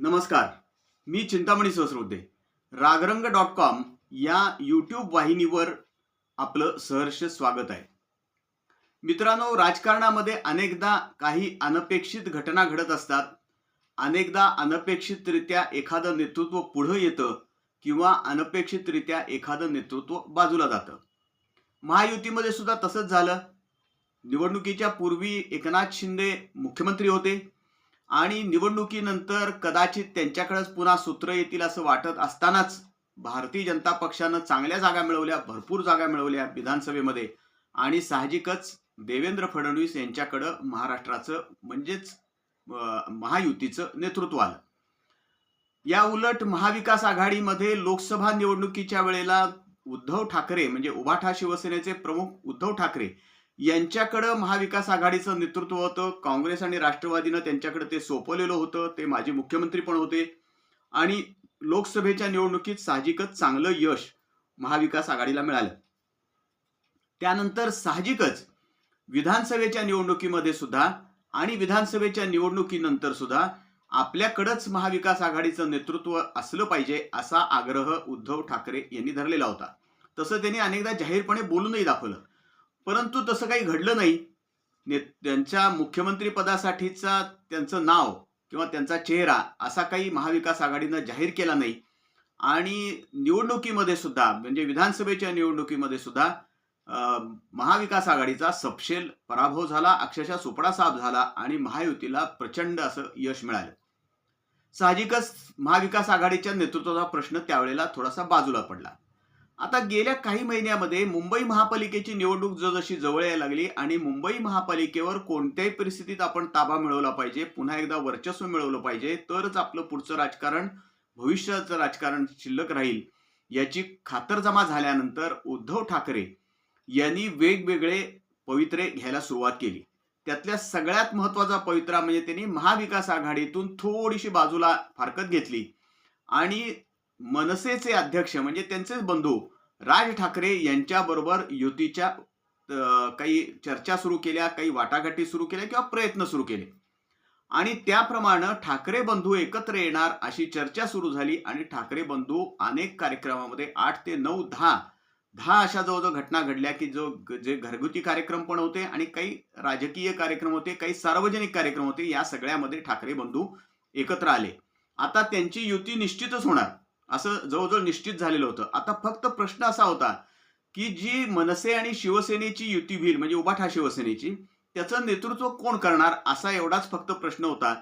नमस्कार मी Chintamani Sahasrode Ragrang dot com या यूट्यूब वाहिनीवर आपलं सहर्ष स्वागत आहे. मित्रांनो राजकारणामध्ये अनेकदा काही अनपेक्षित घटना घडत असतात. अनेकदा अनपेक्षितरित्या एखादं नेतृत्व पुढं येतं किंवा अनपेक्षितरित्या एखादं नेतृत्व बाजूला जातं. महायुतीमध्ये सुद्धा तसंच झालं. निवडणुकीच्या पूर्वी एकनाथ शिंदे मुख्यमंत्री होते. आणि निवडणुकीनंतर कदाचित त्यांच्याकडेच पुन्हा सूत्र येतील असं वाटत असतानाच भारतीय जनता पक्षानं चांगल्या जागा मिळवल्या भरपूर जागा मिळवल्या विधानसभेमध्ये. आणि साहजिकच देवेंद्र फडणवीस यांच्याकडं महाराष्ट्राचं म्हणजेच महायुतीचं नेतृत्व आलं. या उलट महाविकास आघाडीमध्ये लोकसभा निवडणुकीच्या वेळेला उद्धव ठाकरे म्हणजे उभाठा शिवसेनेचे प्रमुख उद्धव ठाकरे यांच्याकडं महाविकास आघाडीचं नेतृत्व होतं. काँग्रेस आणि राष्ट्रवादीनं त्यांच्याकडे ते सोपवलेलं होतं. ते माजी मुख्यमंत्री पण होते. आणि लोकसभेच्या निवडणुकीत साहजिकच चांगलं यश महाविकास आघाडीला मिळालं. त्यानंतर साहजिकच विधानसभेच्या निवडणुकीमध्ये सुद्धा आणि विधानसभेच्या निवडणुकीनंतर सुद्धा आपल्याकडंच महाविकास आघाडीचं नेतृत्व असलं पाहिजे असा आग्रह उद्धव ठाकरे यांनी धरलेला होता. तसं त्यांनी अनेकदा जाहीरपणे बोलूनही दाखवलं. परंतु तसं काही घडलं नाही. ने त्यांच्या मुख्यमंत्रीपदासाठीचा त्यांचं नाव किंवा त्यांचा चेहरा असा काही महाविकास आघाडीनं जाहीर केला नाही. आणि निवडणुकीमध्ये सुद्धा म्हणजे विधानसभेच्या निवडणुकीमध्ये सुद्धा महाविकास आघाडीचा सपशेल पराभव झाला अक्षरशः सुपडा साफ झाला आणि महायुतीला प्रचंड असं यश मिळालं. साहजिकच महाविकास आघाडीच्या नेतृत्वाचा प्रश्न त्यावेळेला थोडासा बाजूला पडला. आता गेल्या काही महिन्यामध्ये मुंबई महापालिकेची निवडणूक जशी जवळ यायला लागली आणि मुंबई महापालिकेवर कोणत्याही परिस्थितीत आपण ताबा मिळवला पाहिजे पुन्हा एकदा वर्चस्व मिळवलं पाहिजे तरच आपलं पुढचं राजकारण भविष्याचं राजकारण शिल्लक राहील. याची खातरजमा झाल्यानंतर उद्धव ठाकरे यांनी वेगवेगळे पवित्रे घ्यायला सुरुवात केली. त्यातल्या सगळ्यात महत्त्वाचा पवित्रा म्हणजे त्यांनी महाविकास आघाडीतून थोडीशी बाजूला फारकत घेतली आणि मनसेचे अध्यक्ष म्हणजे त्यांचेच बंधू राज ठाकरे यांच्याबरोबर युतीच्या काही चर्चा सुरू केल्या काही वाटाघाटी सुरू केल्या किंवा प्रयत्न सुरू केले. आणि त्याप्रमाणे ठाकरे बंधू एकत्र येणार अशी चर्चा सुरू झाली आणि ठाकरे बंधू अनेक कार्यक्रमामध्ये आठ ते नऊ दहा दहा अशा जवळजवळ घटना घडल्या की जो जे घरगुती कार्यक्रम पण होते आणि काही राजकीय कार्यक्रम होते काही सार्वजनिक कार्यक्रम होते या सगळ्यामध्ये ठाकरे बंधू एकत्र आले. आता त्यांची युती निश्चितच होणार. असं जवळजवळ निश्चित झालेलं होतं. आता फक्त प्रश्न असा होता की जी मनसे आणि शिवसेनेची युती होईल म्हणजे उभाठा शिवसेनेची त्याचं नेतृत्व कोण करणार असा एवढाच फक्त प्रश्न होता.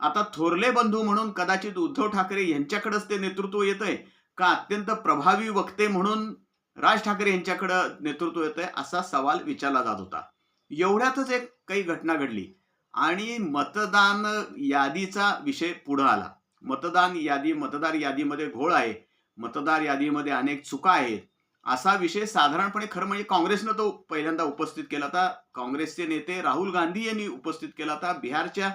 आता थोरले बंधू म्हणून कदाचित उद्धव ठाकरे यांच्याकडेच ते नेतृत्व येतंय का अत्यंत प्रभावी वक्ते म्हणून राज ठाकरे यांच्याकडं नेतृत्व येतंय असा सवाल विचारला जात होता. एवढ्यातच एक काही घटना घडली आणि मतदान यादीचा विषय पुढं आला. मतदान यादी मतदार यादीमध्ये घोळ आहे. मतदार यादीमध्ये अनेक चुका आहेत. असा विषय साधारणपणे खरं म्हणजे काँग्रेसनं तो पहिल्यांदा उपस्थित केला होता. काँग्रेसचे नेते राहुल गांधी यांनी उपस्थित केला होता. बिहारच्या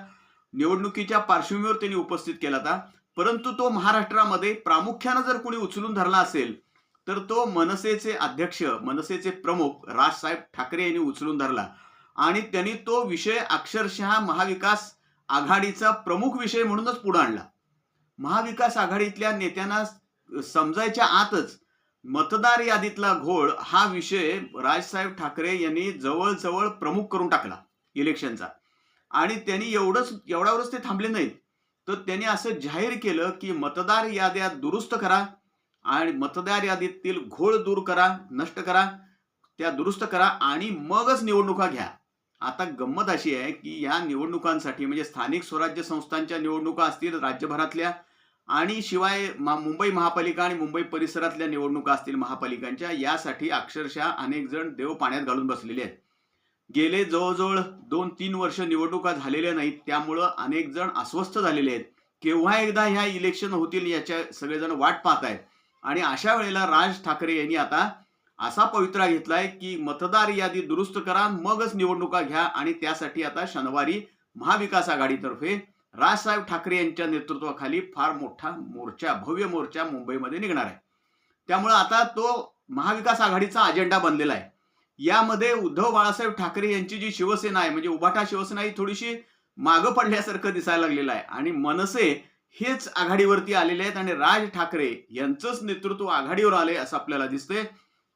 निवडणुकीच्या पार्श्वभूमीवर त्यांनी उपस्थित केला होता. परंतु तो महाराष्ट्रामध्ये प्रामुख्यानं जर कोणी उचलून धरला असेल तर तो मनसेचे अध्यक्ष मनसेचे प्रमुख राजसाहेब ठाकरे यांनी उचलून धरला. आणि त्यांनी तो विषय अक्षरशः महाविकास आघाडीचा प्रमुख विषय म्हणूनच पुढे आणला. महाविकास आघाडीतल्या नेत्यांना समजायच्या आतच मतदार यादीतला घोळ हा विषय राजसाहेब ठाकरे यांनी जवळजवळ प्रमुख करून टाकला इलेक्शनचा. आणि त्यांनी एवढंच एवढ्यावरच ते थांबले नाहीत. तर त्यांनी असं जाहीर केलं की मतदार याद्या दुरुस्त करा आणि मतदार यादीतील घोळ दूर करा नष्ट करा त्या दुरुस्त करा आणि मगच निवडणुका घ्या. आता गंमत अशी आहे की या निवडणुकांसाठी म्हणजे स्थानिक स्वराज्य संस्थांच्या निवडणुका असतील राज्यभरातल्या आणि शिवाय मा- मुंबई महापालिका आणि मुंबई परिसरातल्या निवडणुका असतील महापालिकांच्या यासाठी अक्षरशः अनेक जण देव पाण्यात घालून बसलेले आहेत. गेले जवळजवळ दोन तीन वर्ष निवडणुका झालेल्या नाहीत त्यामुळं अनेक जण अस्वस्थ झालेले आहेत. केव्हा एकदा ह्या इलेक्शन होतील याच्या सगळेजण वाट पाहत आहेत. आणि अशा वेळेला राज ठाकरे यांनी आता असा पवित्रा घेतलाय की मतदार यादी दुरुस्त करा मगच निवडणुका घ्या आणि त्यासाठी आता शनिवारी महाविकास आघाडीतर्फे राजसाहेब ठाकरे यांच्या नेतृत्वाखाली फार मोठा मोर्चा भव्य मोर्चा मुंबईमध्ये निघणार आहे. त्यामुळे आता तो महाविकास आघाडीचा अजेंडा बनलेला आहे. यामध्ये उद्धव बाळासाहेब ठाकरे यांची जी शिवसेना आहे म्हणजे उभाटा शिवसेना ही थोडीशी मागं पडल्यासारखं दिसायला लागलेलं आहे. आणि मनसे हेच आघाडीवरती आलेले आहेत आणि राज ठाकरे यांचंच नेतृत्व आघाडीवर आले असं आपल्याला दिसतंय.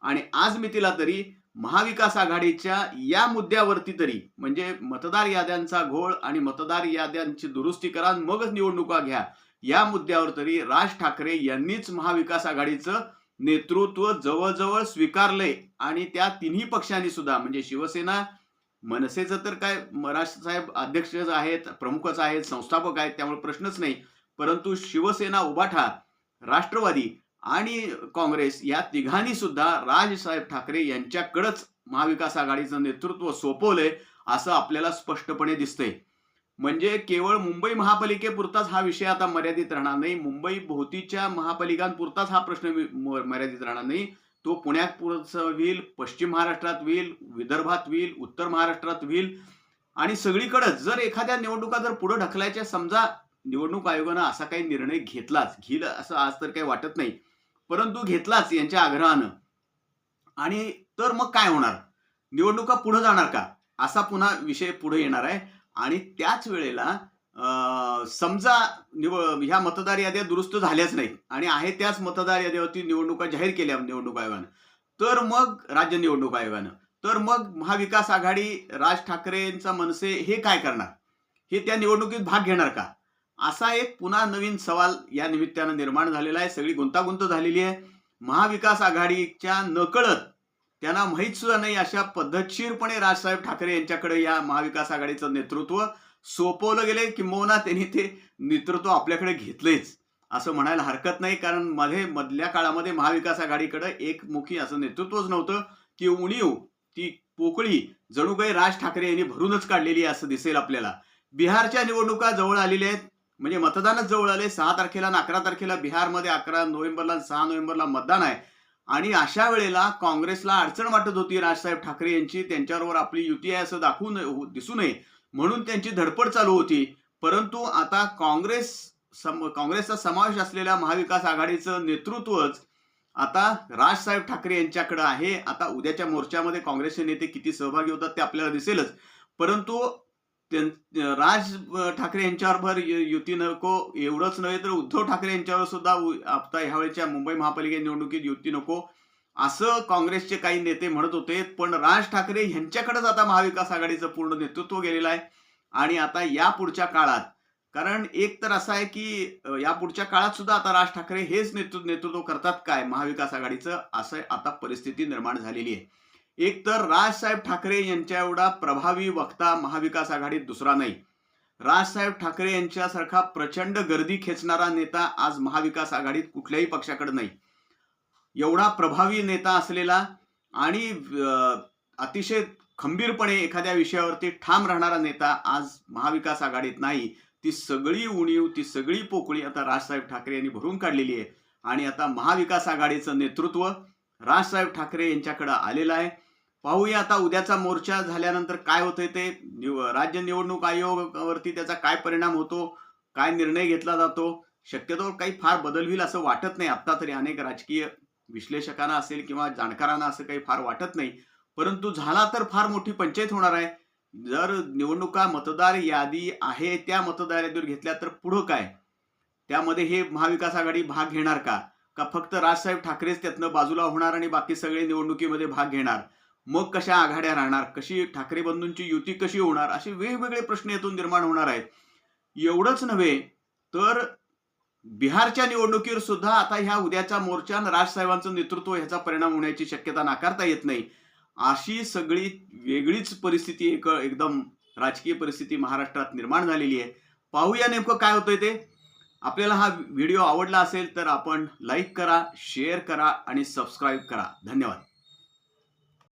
आणि आज मितीला तरी महाविकास आघाडीच्या या मुद्द्यावरती तरी म्हणजे मतदार याद्यांचा घोळ आणि मतदार याद्यांची दुरुस्ती करा आणि मगच निवडणुका घ्या या मुद्द्यावर तरी राज ठाकरे यांनीच महाविकास आघाडीचं नेतृत्व जवळजवळ स्वीकारलंय. आणि त्या तिन्ही पक्षांनी सुद्धा म्हणजे शिवसेना मनसेचं तर काय राज साहेब अध्यक्षच आहेत प्रमुखच आहेत संस्थापक आहेत त्यामुळे प्रश्नच नाही. परंतु शिवसेना उभाठा राष्ट्रवादी आणि काँग्रेस या तिघांनी सुद्धा राजसाहेब ठाकरे यांच्याकडंच महाविकास आघाडीचं नेतृत्व सोपवलंय असं आपल्याला स्पष्टपणे दिसतंय. म्हणजे केवळ मुंबई महापालिकेपुरताच हा विषय आता मर्यादित राहणार नाही मुंबई भोवतीच्या महापालिकांपुरताच हा प्रश्न म- मर्यादित राहणार नाही. तो पुण्यात होईल पश्चिम महाराष्ट्रात होईल विदर्भात होईल उत्तर महाराष्ट्रात होईल. आणि सगळीकडे जर एखाद्या निवडणुका जर पुढे ढकलायच्या समजा निवडणूक आयोगानं असा काही निर्णय घेतलाच घेईल असं आज तर काही वाटत नाही. परंतु घेतलाच यांच्या आग्रहानं. आणि तर मग काय होणार? निवडणुका पुढे जाणार का? असा पुन्हा विषय पुढे येणार आहे. आणि त्याच वेळेला अं, समजा निव ह्या मतदार याद्या दुरुस्त झाल्याच नाही आणि आहे त्याच मतदार याद्यावरती निवडणुका जाहीर केल्या निवडणूक आयोगानं तर मग राज्य निवडणूक आयोगानं तर मग महाविकास आघाडी राज ठाकरेंचा मनसे हे काय करणार? हे त्या निवडणुकीत भाग घेणार का? असा एक पुन्हा नवीन सवाल या निमित्तानं निर्माण झालेला आहे. सगळी गुंतागुंत झालेली आहे. महाविकास आघाडीच्या नकळत त्यांना माहीत सुद्धा नाही अशा पद्धतशीरपणे राजसाहेब ठाकरे यांच्याकडे या महाविकास आघाडीचं नेतृत्व सोपवलं गेले किंबहुना त्यांनी ते नेतृत्व आपल्याकडे घेतलेच असं म्हणायला हरकत नाही कारण मध्ये मधल्या काळामध्ये महाविकास आघाडीकडे एकमुखी असं नेतृत्वच नव्हतं. की उणीव ती पोकळी जणू काही राज ठाकरे यांनी भरूनच काढलेली आहे असं दिसेल आपल्याला. बिहारच्या निवडणुका जवळ आलेल्या आहेत. म्हणजे मतदानच जवळ आले सहा तारखेला आणि अकरा तारखेला बिहारमध्ये अकरा नोव्हेंबरला सहा नोव्हेंबरला मतदान आहे. आणि अशा वेळेला काँग्रेसला अडचण वाटत होती राजसाहेब ठाकरे यांची. त्यांच्याबरोबर आपली युती आहे असं दाखवू नये दिसू नये. म्हणून त्यांची धडपड चालू होती. परंतु आता काँग्रेस सम काँग्रेसचा समावेश असलेल्या महाविकास आघाडीचं नेतृत्वच आता राजसाहेब ठाकरे यांच्याकडे आहे. आता उद्याच्या मोर्चामध्ये काँग्रेसचे नेते किती सहभागी होतात ते आपल्याला दिसेलच. परंतु राज ठाकरे यांच्यावर भर युती नको एवढंच नव्हे तर उद्धव ठाकरे यांच्यावर सुद्धा आता ह्यावेळेच्या मुंबई महापालिका निवडणुकीत युती नको. असं काँग्रेसचे काही नेते म्हणत होते पण राज ठाकरे यांच्याकडेच आता महाविकास आघाडीचं पूर्ण नेतृत्व गेलेलं आहे. आणि आता या पुढच्या काळात कारण एक तर असं आहे की या पुढच्या काळात सुद्धा आता राज ठाकरे हेच नेतृत्व नेतृत्व करतात काय महाविकास आघाडीचं असं आता परिस्थिती निर्माण झालेली आहे. एक तर राजसाहेब ठाकरे यांच्या एवढा प्रभावी वक्ता महाविकास आघाडीत दुसरा नाही. राजसाहेब ठाकरे यांच्यासारखा प्रचंड गर्दी खेचणारा नेता आज महाविकास आघाडीत कुठल्याही पक्षाकडे नाही. एवढा प्रभावी नेता असलेला आणि अतिशय खंबीरपणे एखाद्या विषयावरती ठाम राहणारा नेता आज महाविकास आघाडीत नाही. ती सगळी उणीव ती सगळी पोकळी आता राजसाहेब ठाकरे यांनी भरून काढलेली आहे. आणि आता महाविकास आघाडीचं नेतृत्व राजसाहेब ठाकरे यांच्याकडे आलेलं आहे. पाहूया आता उद्याचा मोर्चा झाल्यानंतर काय होतंय ते. निव- राज्य निवडणूक आयोगावरती त्याचा काय परिणाम होतो काय निर्णय घेतला जातो शक्यतो काही फार बदल होईल असं वाटत नाही. आता तरी अनेक राजकीय विश्लेषकांना असेल किंवा जाणकारांना असं काही फार वाटत नाही. परंतु झाला तर फार मोठी पंचायत होणार आहे. जर निवडणुका मतदार यादी आहे त्या मतदार यादीवर घेतल्या तर पुढं काय? त्यामध्ये हे महाविकास आघाडी भाग घेणार का? का फक्त राजसाहेब ठाकरेच त्यातनं बाजूला होणार आणि बाकी सगळे निवडणुकीमध्ये भाग घेणार? मग कशा आघाड्या राहणार कशी ठाकरे बंधूंची युती कशी होणार असे वेगवेगळे प्रश्न यातून निर्माण होणार आहेत. एवढंच नव्हे तर बिहारच्या निवडणुकीवर सुद्धा आता ह्या उद्याच्या मोर्चा राजसाहेबांचं नेतृत्व ह्याचा परिणाम होण्याची शक्यता नाकारता येत नाही. अशी सगळी वेगळीच परिस्थिती एक एकदम राजकीय परिस्थिती महाराष्ट्रात निर्माण झालेली आहे. पाहूया नेमकं काय होतंय ते. आपल्याला हा व्हिडिओ आवडला असेल तर आपण लाईक करा शेअर करा आणि सबस्क्राईब करा. धन्यवाद.